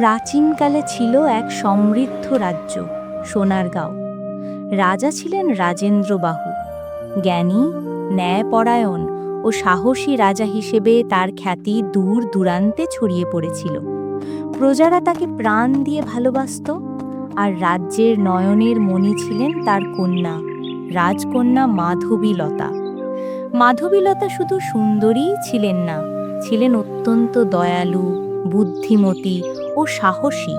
প্রাচীনকালে ছিল এক সমৃদ্ধ রাজ্য, সোনারগাঁও। রাজা ছিলেন রাজেন্দ্র বাহু জ্ঞানী, ন্যায়পরায়ণ ও সাহসী রাজা হিসেবে তার খ্যাতি দূর দূরান্তে ছড়িয়ে পড়েছিল। প্রজারা তাকে প্রাণ দিয়ে ভালোবাসত আর রাজ্যের নয়নের মণি ছিলেন তার কন্যা, রাজকন্যা মাধবীলতা। মাধবীলতা শুধু সুন্দরীই ছিলেন না, ছিলেন অত্যন্ত দয়ালু, বুদ্ধিমতী ও সাহসী।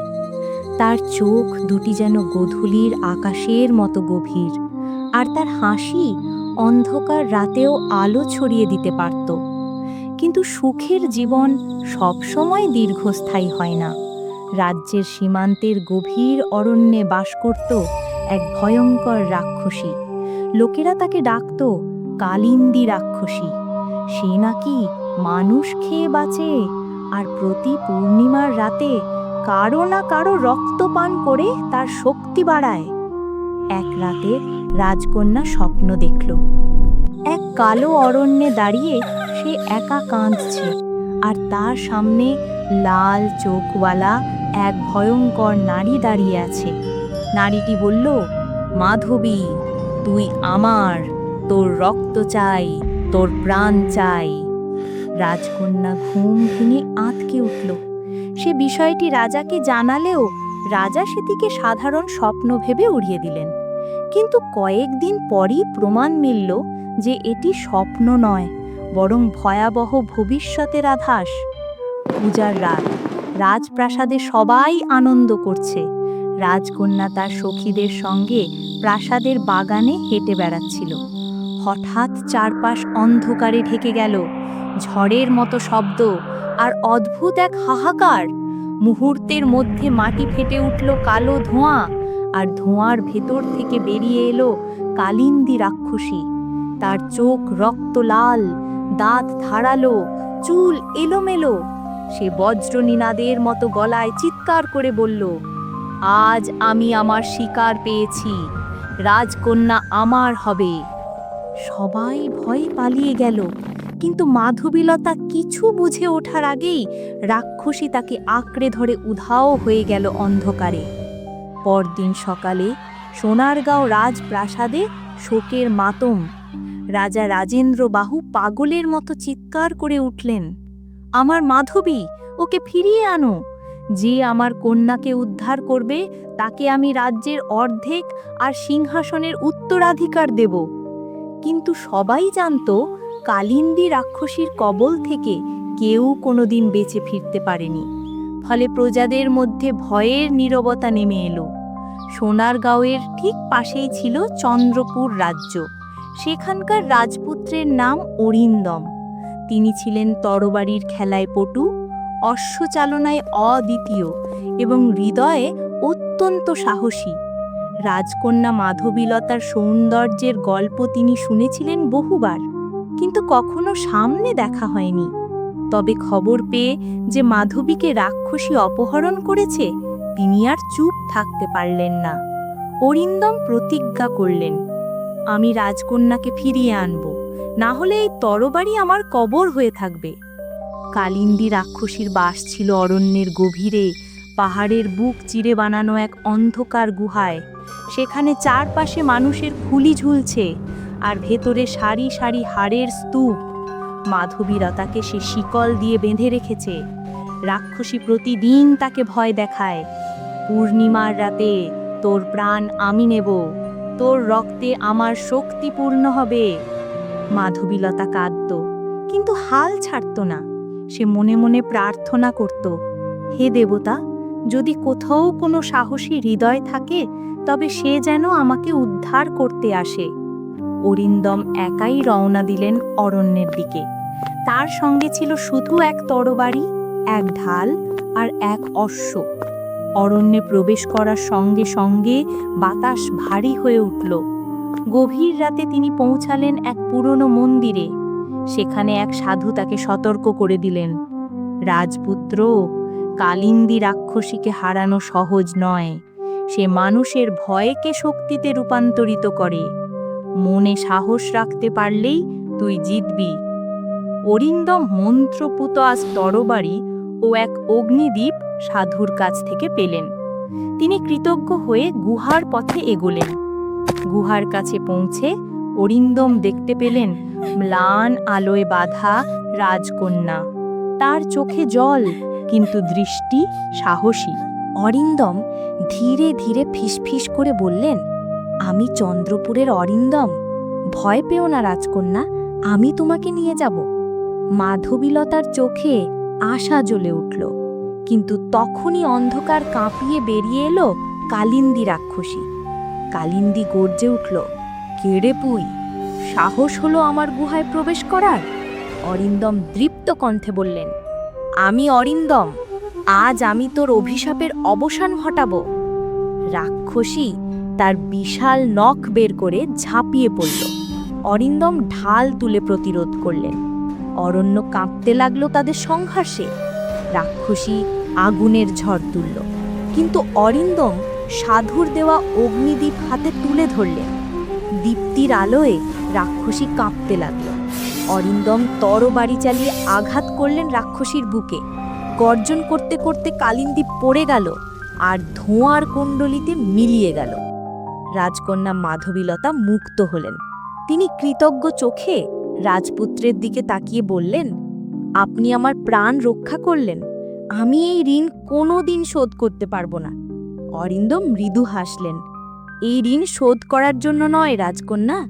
তার চোখ দুটি যেন গোধূলির আকাশের মতো গভীর, আর তার হাসি অন্ধকার রাতেও আলো ছড়িয়ে দিতে পারত। কিন্তু সুখের জীবন সবসময় দীর্ঘস্থায়ী হয় না। রাজ্যের সীমান্তের গভীর অরণ্যে বাস করত এক ভয়ঙ্কর রাক্ষসী। লোকেরা তাকে ডাকত কালিন্দী রাক্ষসী। সে নাকি মানুষ খেয়ে বাঁচে আর প্রতি পূর্ণিমার রাতে কারও না কারও রক্তপান করে তার শক্তি বাড়ায়। এক রাতে রাজকন্যা স্বপ্ন দেখল। এক কালো অরণ্যে দাঁড়িয়ে সে একা কাঁদছে আর তার সামনে লাল চোখওয়ালা এক ভয়ঙ্কর নারী দাঁড়িয়ে আছে। নারীটি বলল, মাধবী, তুই আমার, তোর রক্ত চাই, তোর প্রাণ চাই। রাজকন্যা ঘুম ভেঙে আঁতকে উঠল। সে বিষয়টি রাজাকে জানালেও রাজা সেটিকে সাধারণ স্বপ্ন ভেবে উড়িয়ে দিলেন। কিন্তু কয়েকদিন পরই প্রমাণ মিলল যে এটি স্বপ্ন নয়, বরং ভয়াবহ ভবিষ্যতের আধাস পূজার রাত, রাজপ্রাসাদে সবাই আনন্দ করছে। রাজকন্যা তার সখীদের সঙ্গে প্রাসাদের বাগানে হেঁটে বেড়াচ্ছিল। হঠাৎ চারপাশ অন্ধকারে ঢেকে গেল। ঝড়ের মতো শব্দ, আর অদ্ভুত এক হাহাকার। মুহূর্তের মধ্যে মাটি ফেটে উঠল কালো ধোঁয়া, আর ধোঁয়ার ভেতর থেকে বেরিয়ে এলো কালিন্দী রাক্ষসী। তার চোখ রক্ত লাল, দাঁত ধারালো, চুল এলোমেলো। সে বজ্রনীনাদের মতো গলায় চিৎকার করে বলল, আজ আমি আমার শিকার পেয়েছি। রাজকন্যা আমার হবে। সবাই ভয়ে পালিয়ে গেল। কিন্তু মাধবীলতা কিছু বুঝে ওঠার আগেই রাক্ষসী তাকে আঁকড়ে ধরে উধাও হয়ে গেল অন্ধকারে। পরদিন সকালে সোনারগাঁও রাজপ্রাসাদে শোকের মাতম। রাজা রাজেন্দ্র বাহু পাগলের মতো চিৎকার করে উঠলেন, আমার মাধবী, ওকে ফিরিয়ে আনো। যে আমার কন্যাকে উদ্ধার করবে, তাকে আমি রাজ্যের অর্ধেক আর সিংহাসনের উত্তরাধিকার দেব। কিন্তু সবাই জানত কালিন্দী রাক্ষসীর কবল থেকে কেউ কোনোদিন বেঁচে ফিরতে পারেনি। ফলে প্রজাদের মধ্যে ভয়ের নীরবতা নেমে এলো। সোনারগাঁওয়ের ঠিক পাশেই ছিল চন্দ্রপুর রাজ্য। সেখানকার রাজপুত্রের নাম অরিন্দম। তিনি ছিলেন তরবারির খেলায় পটু, অশ্বচালনায় অদ্বিতীয় এবং হৃদয়ে অত্যন্ত সাহসী। রাজকন্যা মাধবীলতার সৌন্দর্যের গল্প তিনি শুনেছিলেন বহুবার, কিন্তু কখনো সামনে দেখা হয়নি। তবে খবর পেয়ে যে মাধবীকে রাক্ষসী অপহরণ করেছে, তিনি আর চুপ থাকতে পারলেন না। অরিন্দম প্রতিজ্ঞা করলেন, আমি রাজকন্যাকে ফিরিয়ে আনব, না হলে এই তরবারি আমার কবর হয়ে থাকবে। কালিন্দী রাক্ষসীর বাস ছিল অরণ্যের গভীরে পাহাড়ের বুক চিরে বানানো এক অন্ধকার গুহায়। সেখানে চারপাশে মানুষের খুলি ঝুলছে আর ভেতরে সারি সারি হাড়ের স্তূপ। মাধবীরতাকে সে শিকল দিয়ে বেঁধে রেখেছে। রাক্ষসী প্রতিদিন তাকে ভয় দেখায়। পূর্ণিমার রাতে, তোর প্রাণ আমি নেব। তোর রক্তে আমার শক্তি পূর্ণ হবে। মাধবীলতা কাঁদত, কিন্তু হাল ছাড়ত না। সে মনে মনে প্রার্থনা করত, হে দেবতা যদি কোথাও কোনো সাহসী হৃদয় থাকে, তবে সে যেন আমাকে উদ্ধার করতে আসে। অরিন্দম একাই রওনা দিলেন অরণ্যের দিকে। তার সঙ্গে ছিল শুধু এক তরবারি, এক ঢাল আর এক অশ্ব। অরণ্যে প্রবেশ করার সঙ্গে সঙ্গে বাতাস ভারী হয়ে উঠল। গভীর রাতে তিনি পৌঁছালেন এক পুরনো মন্দিরে। সেখানে এক সাধু তাকে সতর্ক করে দিলেন। রাজপুত্র কালিন্দী রাক্ষসীকে হারানো সহজ নয়। সে মানুষের ভয়কে শক্তিতে রূপান্তরিত করে। মনে সাহস রাখতে পারলেই তুই জিতবি। অরিন্দম মন্ত্রপুত আজ তরবারি ও এক অগ্নিদ্বীপ সাধুর কাছ থেকে পেলেন। তিনি কৃতজ্ঞ হয়ে গুহার পথে এগোলেন। গুহার কাছে পৌঁছে অরিন্দম দেখতে পেলেন ম্লান আলোয় বাধা রাজকন্যা। তার চোখে জল কিন্তু দৃষ্টি সাহসী। অরিন্দম ধীরে ধীরে ফিসফিস করে বললেন, আমি চন্দ্রপুরের অরিন্দম। ভয় পেও না, রাজকন্যা, আমি তোমাকে নিয়ে যাব। মাধবীলতার চোখে আশা জ্বলে উঠল, কিন্তু তখনই অন্ধকার কাঁপিয়ে বেরিয়ে এলো কালিন্দী রাক্ষসী। কালিন্দী গর্জে উঠল, কেড়ে পুই, সাহস হলো আমার গুহায় প্রবেশ করার? অরিন্দম দৃপ্ত কণ্ঠে বললেন আমি অরিন্দম। আজ আমি তোর অভিশাপের অবসান ঘটাবো। রাক্ষসী তার বিশাল নখ বের করে ঝাঁপিয়ে পড়ল। অরিন্দম ঢাল তুলে প্রতিরোধ করলেন। অরণ্য কাঁপতে লাগল তাদের সংঘর্ষে। রাক্ষসী আগুনের ঝড় তুলল। কিন্তু অরিন্দম সাধুর দেওয়া অগ্নিদীপ হাতে তুলে ধরলেন। দীপ্তির আলোয় রাক্ষসী কাঁপতে লাগল। অরিন্দম তরবারি চালিয়ে আঘাত করলেন রাক্ষসীর বুকে। গর্জন করতে করতে কালিন্দী পড়ে গেল আর ধোঁয়ার কুণ্ডলিতে মিলিয়ে গেল। রাজকন্যা মাধবীলতা মুক্ত হলেন। তিনি কৃতজ্ঞ চোখে রাজপুত্রের দিকে তাকিয়ে বললেন, আপনি আমার প্রাণ রক্ষা করলেন। আমি এই ঋণ কোনো দিন শোধ করতে পারব না। অরিন্দম মৃদু হাসলেন, এই ঋণ শোধ করার জন্য নয় রাজকন্যা,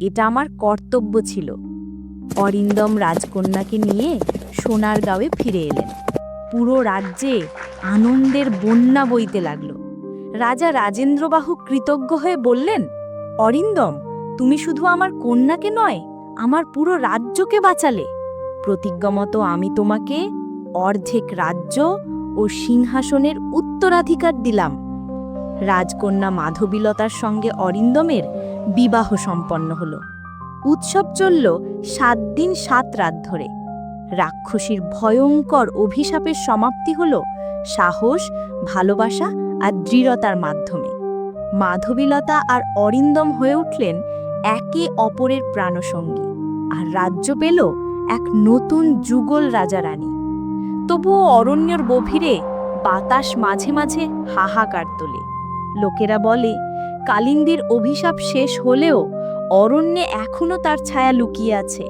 এটা আমার কর্তব্য ছিল। অরিন্দম রাজকন্যাকে নিয়ে সোনার গাঁয়ে ফিরে এলেন। পুরো রাজ্যে আনন্দের বন্যা বইতে লাগল। রাজা রাজেন্দ্রবাহু কৃতজ্ঞ হয়ে বললেন, অরিন্দম, তুমি শুধু আমার কন্যাকে নয়, আমার পুরো রাজ্যকে বাঁচালে। প্রতিজ্ঞামতো আমি তোমাকে অর্ধেক রাজ্য ও সিংহাসনের উত্তরাধিকার দিলাম। রাজকন্যা মাধবীলতার সঙ্গে অরিন্দমের বিবাহ সম্পন্ন হল। উৎসব চলল সাত দিন সাত রাত ধরে। রাক্ষসীর ভয়ঙ্কর অভিশাপের সমাপ্তি হল সাহস, ভালোবাসা আর দৃঢ়তার মাধ্যমে। মাধবীলতা আর অরিন্দম হয়ে উঠলেন একে অপরের প্রাণসঙ্গী আর রাজ্য পেল এক নতুন যুগল রাজা রানী তবুও অরণ্যর গভীরে বাতাস মাঝে মাঝে হাহাকার তোলে। লোকেরা বলে, কালিন্দির অভিশাপ শেষ হলেও অরণ্যে এখনও তার ছায়া লুকিয়ে আছে।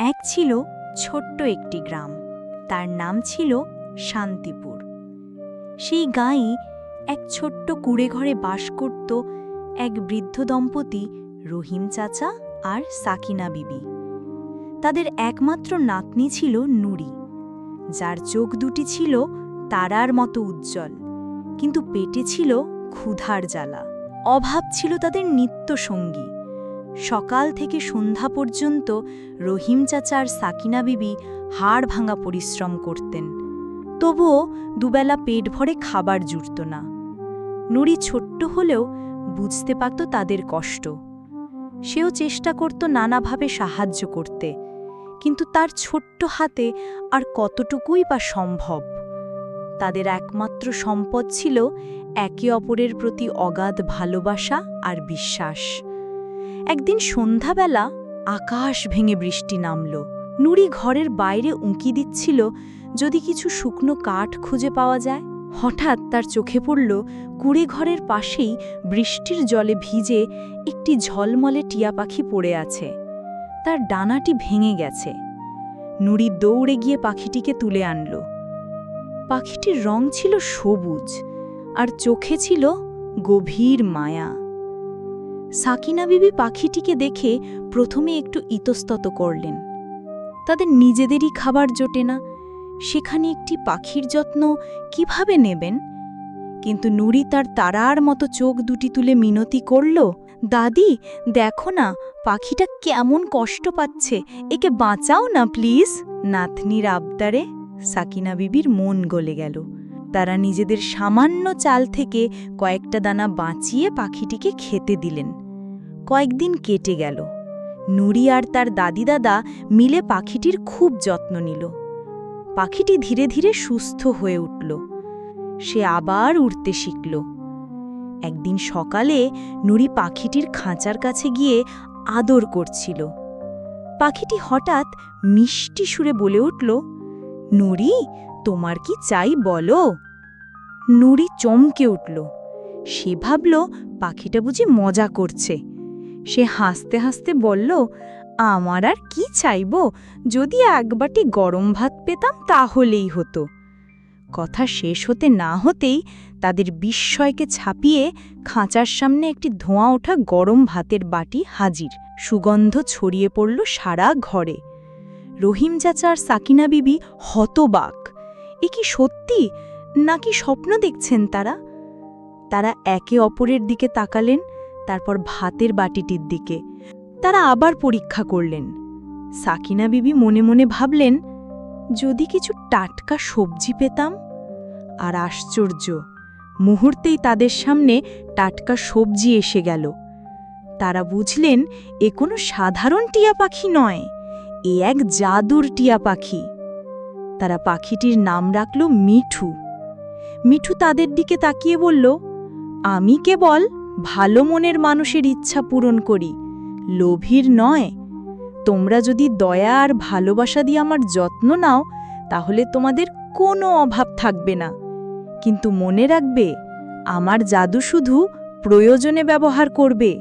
এক ছিল ছোট্ট একটি গ্রাম। তার নাম ছিল শান্তিপুর। সেই গাঁয়ে এক ছোট্ট কুড়ে ঘরে বাস করত এক বৃদ্ধ দম্পতি রহিম চাচা আর সাকিনা বিবি। তাদের একমাত্র নাতনি ছিল নুরি। যার চোখ দুটি ছিল তারার মতো উজ্জ্বল। কিন্তু পেটে ছিল ক্ষুধার জ্বালা। অভাব ছিল তাদের নিত্য সঙ্গী। সকাল থেকে সন্ধ্যা পর্যন্ত রহিম চাচার সাকিনা বিবি হাড় ভাঙা পরিশ্রম করতেন। তবুও দুবেলা পেট ভরে খাবার জুটত না। নুরি ছোট্ট হলেও বুঝতে পারত তাদের কষ্ট। সেও চেষ্টা করত নানাভাবে সাহায্য করতে। কিন্তু তার ছোট্ট হাতে আর কতটুকুই বা সম্ভব? তাদের একমাত্র সম্পদ ছিল একে অপরের প্রতি অগাধ ভালোবাসা আর বিশ্বাস। একদিন সন্ধ্যাবেলা আকাশ ভেঙে বৃষ্টি নামল। নুরি ঘরের বাইরে উঁকি দিচ্ছিল, যদি কিছু শুকনো কাঠ খুঁজে পাওয়া যায়? হঠাৎ তার চোখে পড়ল, কুড়ে ঘরের পাশেই বৃষ্টির জলে ভিজে একটি ঝলমলে টিয়া পাখি পড়ে আছে। তার ডানাটি ভেঙে গেছে। নুরি দৌড়ে গিয়ে পাখিটিকে তুলে আনল। পাখিটির রং ছিল সবুজ আর চোখে ছিল গভীর মায়া। সাকিনা বিবি পাখিটিকে দেখে প্রথমে একটু ইতস্তত করলেন। তাদের নিজেদেরই খাবার জোটে না, সেখানে একটি পাখির যত্ন কীভাবে নেবেন? কিন্তু নুরি তার তারার মতো চোখ দুটি তুলে মিনতি করল, দাদি, দেখো না, পাখিটা কেমন কষ্ট পাচ্ছে, একে বাঁচাও না প্লিজ, নাতনির আবদারে। সাকিনা বিবির মন গলে গেল। তারা নিজেদের সামান্য চাল থেকে কয়েকটা দানা বাঁচিয়ে পাখিটিকে খেতে দিলেন। কয়েকদিন কেটে গেল। নুরি আর তার দাদি দাদা মিলে পাখিটির খুব যত্ন নিল। পাখিটি ধীরে ধীরে সুস্থ হয়ে উঠল। সে আবার উড়তে শিখল। একদিন সকালে নুরি পাখিটির খাঁচার কাছে গিয়ে আদর করছিল। পাখিটি হঠাৎ মিষ্টি সুরে বলে উঠল নুরি, তোমার কি চাই বলো? নুরি চমকে উঠল। সে ভাবল, পাখিটা বুঝি মজা করছে। সে হাসতে হাসতে বলল, আমার আর কি চাইব? যদি এক বাটি গরম ভাত পেতাম তাহলেই হতো। কথা শেষ হতে না হতেই তাদের বিস্ময়কে ছাপিয়ে খাঁচার সামনে একটি ধোঁয়া ওঠা গরম ভাতের বাটি হাজির। সুগন্ধ ছড়িয়ে পড়ল সারা ঘরে। রহিম চাচার সাকিনা বিবি হতবাক। এ কি সত্যি? নাকি স্বপ্ন দেখছেন তারা? তারা একে অপরের দিকে তাকালেন, তারপর ভাতের বাটিটির দিকে। তারা আবার পরীক্ষা করলেন। সাকিনা বিবি মনে মনে ভাবলেন, যদি কিছু টাটকা সবজি পেতাম? আর আশ্চর্য, মুহূর্তেই তাদের সামনে টাটকা সবজি এসে গেল। তারা বুঝলেন, এ কোনো সাধারণ টিয়া পাখি নয়। এ এক জাদুর টিয়া পাখি। তারা পাখিটির নাম রাখল মিঠু। মিঠু তাদের দিকে তাকিয়ে বলল, আমি কেবল ভালো মনের মানুষের ইচ্ছা পূরণ করি, লোভীর নয়। তোমরা যদি দয়া আর ভালোবাসা দিয়ে আমার যত্ন নাও, তাহলে তোমাদের কোনো অভাব থাকবে না। কিন্তু মনে রাখবে, আমার জাদু শুধু প্রয়োজনে ব্যবহার করবে,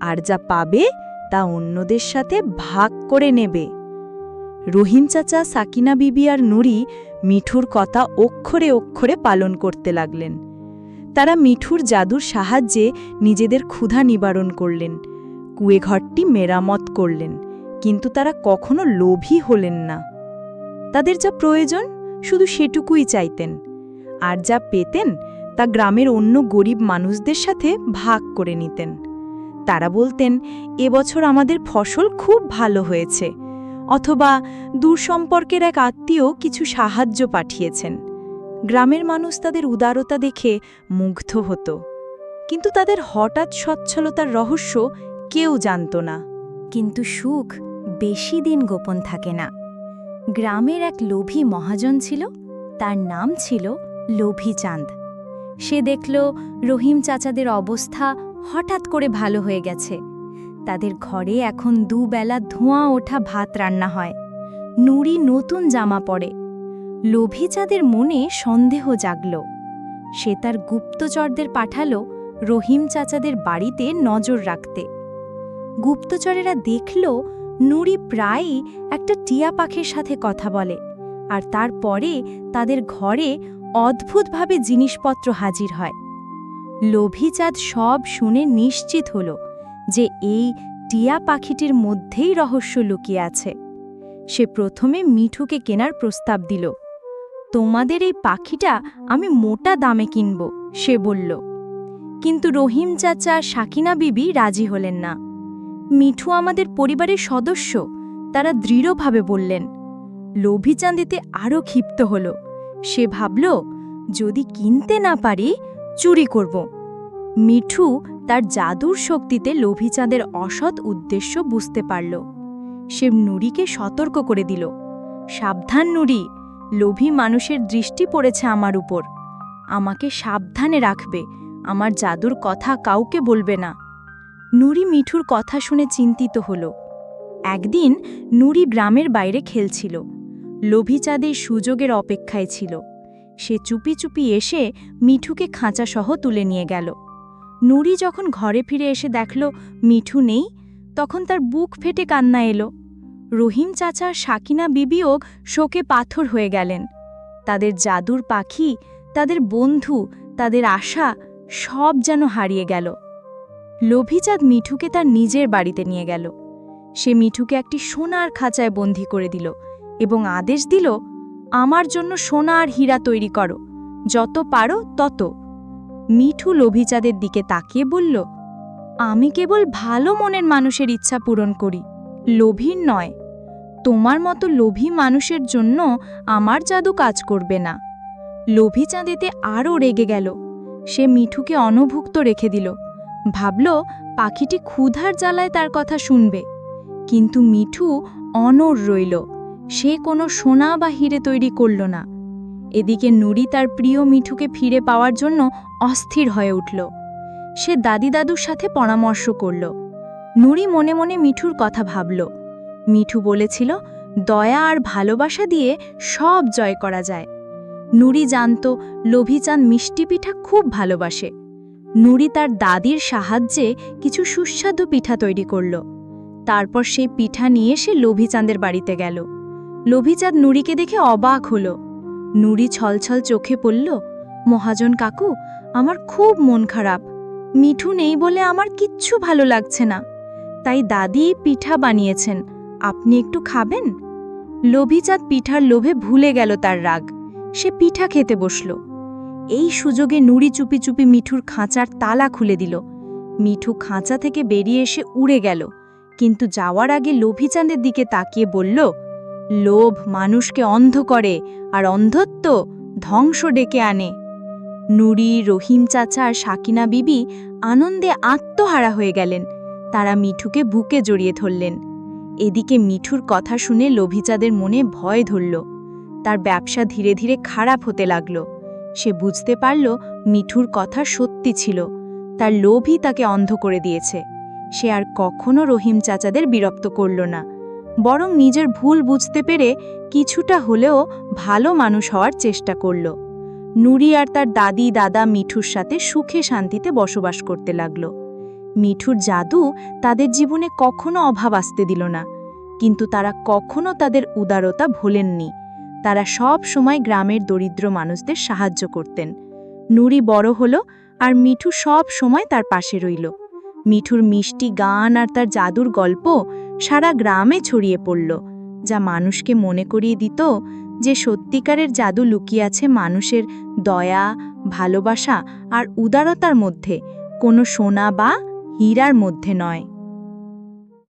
আর যা পাবে তা অন্যদের সাথে ভাগ করে নেবে। রহিম চাচা, সাকিনা বিবি আর নুরি মিঠুর কথা অক্ষরে অক্ষরে পালন করতে লাগলেন। তারা মিঠুর জাদুর সাহায্যে নিজেদের ক্ষুধা নিবারণ করলেন কুয়েঘরটি মেরামত করলেন, কিন্তু তারা কখনো লোভী হলেন না। তাদের যা প্রয়োজন, শুধু সেটুকুই চাইতেন। আর যা পেতেন, তা গ্রামের অন্য গরিব মানুষদের সাথে ভাগ করে নিতেন। তারা বলতেন এবছর আমাদের ফসল খুব ভালো হয়েছে, অথবা দূর সম্পর্কের এক আত্মীয় কিছু সাহায্য পাঠিয়েছেন। গ্রামের মানুষ তাদের উদারতা দেখে মুগ্ধ হতো। কিন্তু তাদের হঠাৎ সচ্ছলতার রহস্য কেউ জানত না। কিন্তু সুখ বেশি দিন গোপন থাকে না। গ্রামের এক লোভী মহাজন ছিল, তার নাম ছিল লোভী চাঁদ। সে দেখল রহিম চাচাদের অবস্থা হঠাৎ করে ভালো হয়ে গেছে। তাদের ঘরে এখন দুবেলা ধোঁয়া ওঠা ভাত রান্না হয়। নুরি নতুন জামা পরে। লোভী চাঁদের মনে সন্দেহ জাগল। সে তার গুপ্তচরদের পাঠালো রহিম চাচাদের বাড়িতে নজর রাখতে। গুপ্তচরেরা দেখল নুরি প্রায়ই একটা টিয়া পাখির সাথে কথা বলে আর তারপরে তাদের ঘরে অদ্ভুতভাবে জিনিসপত্র হাজির হয়। লোভীচাঁদ সব শুনে নিশ্চিত হল যে এই টিয়া পাখিটির মধ্যেই রহস্য লুকিয়ে আছে। সে প্রথমে মিঠুকে কেনার প্রস্তাব দিল। তোমাদের এই পাখিটা আমি মোটা দামে কিনব সে বলল। কিন্তু রহিম চাচা সাকিনা বিবি রাজি হলেন না। মিঠু আমাদের পরিবারের সদস্য, তারা দৃঢ়ভাবে বললেন। লোভিচাঁদিতে আরও ক্ষিপ্ত হল। সে ভাবল, যদি কিনতে না পারি চুরি করব। মিঠু তার জাদুর শক্তিতে লোভিচাঁদের অসৎ উদ্দেশ্য বুঝতে পারল। সে নুরিকে সতর্ক করে দিল। সাবধান, নুরি! লোভী মানুষের দৃষ্টি পড়েছে আমার উপর। আমাকে সাবধানে রাখবে। আমার জাদুর কথা কাউকে বলবে না। নুরি মিঠুর কথা শুনে চিন্তিত হল। একদিন নুরি গ্রামের বাইরে খেলছিল। লোভিচাঁদের সুযোগের অপেক্ষায় ছিল। সে চুপি চুপি এসে মিঠুকে খাঁচাসহ তুলে নিয়ে গেল। নুরি যখন ঘরে ফিরে এসে দেখল মিঠু নেই, তখন তার বুক ফেটে কান্না এলো। রহিম চাচা, সাকিনা বিবিও শোকে পাথর হয়ে গেলেন। তাদের জাদুর পাখি, তাদের বন্ধু, তাদের আশা সব যেন হারিয়ে গেল। লোভিচাঁদ মিঠুকে তার নিজের বাড়িতে নিয়ে গেল। সে মিঠুকে একটি সোনার খাঁচায় বন্দি করে দিল এবং আদেশ দিল আমার জন্য সোনা আর হীরা তৈরি করো। যত পারো তত। মিঠু লোভিচাঁদের দিকে তাকিয়ে বলল, আমি কেবল ভালো মনের মানুষের ইচ্ছা পূরণ করি, লোভীর নয়। তোমার মতো লোভী মানুষের জন্য আমার জাদু কাজ করবে না। লোভী চাঁদেতে আরও রেগে গেল। সে মিঠুকে অনভুক্ত রেখে দিল। ভাবল, পাখিটি ক্ষুধার জ্বালায় তার কথা শুনবে। কিন্তু মিঠু অনর রইল। সে কোনো সোনা বা হিরে তৈরি করল না। এদিকে নুরি তার প্রিয় মিঠুকে ফিরে পাওয়ার জন্য অস্থির হয়ে উঠল। সে দাদি দাদুর সাথে পরামর্শ করল। নুরি মনে মনে মিঠুর কথা ভাবল। মিঠু বলেছিল, দয়া আর ভালোবাসা দিয়ে সব জয় করা যায়। নুরি জানত লোভিচাঁদ মিষ্টি পিঠা খুব ভালোবাসে। নুরি তার দাদির সাহায্যে কিছু সুস্বাদু পিঠা তৈরি করল। তারপর সেই পিঠা নিয়ে সে লোভিচাঁদের বাড়িতে গেল। লোভিচাঁদ নুরিকে দেখে অবাক হল। নুরি ছলছল চোখে পড়ল, মহাজন কাকু, আমার খুব মন খারাপ। মিঠু নেই বলে আমার কিচ্ছু ভালো লাগছে না। তাই দাদি পিঠা বানিয়েছেন, আপনি একটু খাবেন? লোভিচাঁদ পিঠার লোভে ভুলে গেল তার রাগ। সে পিঠা খেতে বসল। এই সুযোগে নুড়ি চুপি চুপি মিঠুর খাঁচার তালা খুলে দিল। মিঠু খাঁচা থেকে বেরিয়ে এসে উড়ে গেল, কিন্তু যাওয়ার আগে লোভিচাঁদের দিকে তাকিয়ে বলল লোভ মানুষকে অন্ধ করে আর অন্ধত্ব ধ্বংস ডেকে আনে। নুরি, রহিম চাচা আর সাকিনা বিবি আনন্দে আত্মহারা হয়ে গেলেন। তারা মিঠুকে বুকে জড়িয়ে ধরলেন। এদিকে মিঠুর কথা শুনে লোভিচাঁদের মনে ভয় ধরল। তার ব্যবসা ধীরে ধীরে খারাপ হতে লাগল। সে বুঝতে পারল মিঠুর কথা সত্যি ছিল। তার লোভই তাকে অন্ধ করে দিয়েছে। সে আর কখনো রহিম চাচাদের বিরক্ত করল না। বরং নিজের ভুল বুঝতে পেরে কিছুটা হলেও ভালো মানুষ হওয়ার চেষ্টা করল। নুরি আর তার দাদি দাদা মিঠুর সাথে সুখে শান্তিতে বসবাস করতে লাগল। মিঠুর জাদু তাদের জীবনে কখনো অভাব আসতে দিল না। কিন্তু তারা কখনো তাদের উদারতা ভোলেননি। তারা সব সময় গ্রামের দরিদ্র মানুষদের সাহায্য করতেন। নুরি বড় হলো আর মিঠু সব সময় তার পাশে রইল। মিঠুর মিষ্টি গান আর তার জাদুর গল্প সারা গ্রামে ছড়িয়ে পড়ল, যা মানুষকে মনে করিয়ে দিত যে সত্যিকারের জাদু লুকিয়ে আছে মানুষের দয়া, ভালোবাসা আর উদারতার মধ্যে, কোনো সোনা বা হীরার মধ্যে নয়।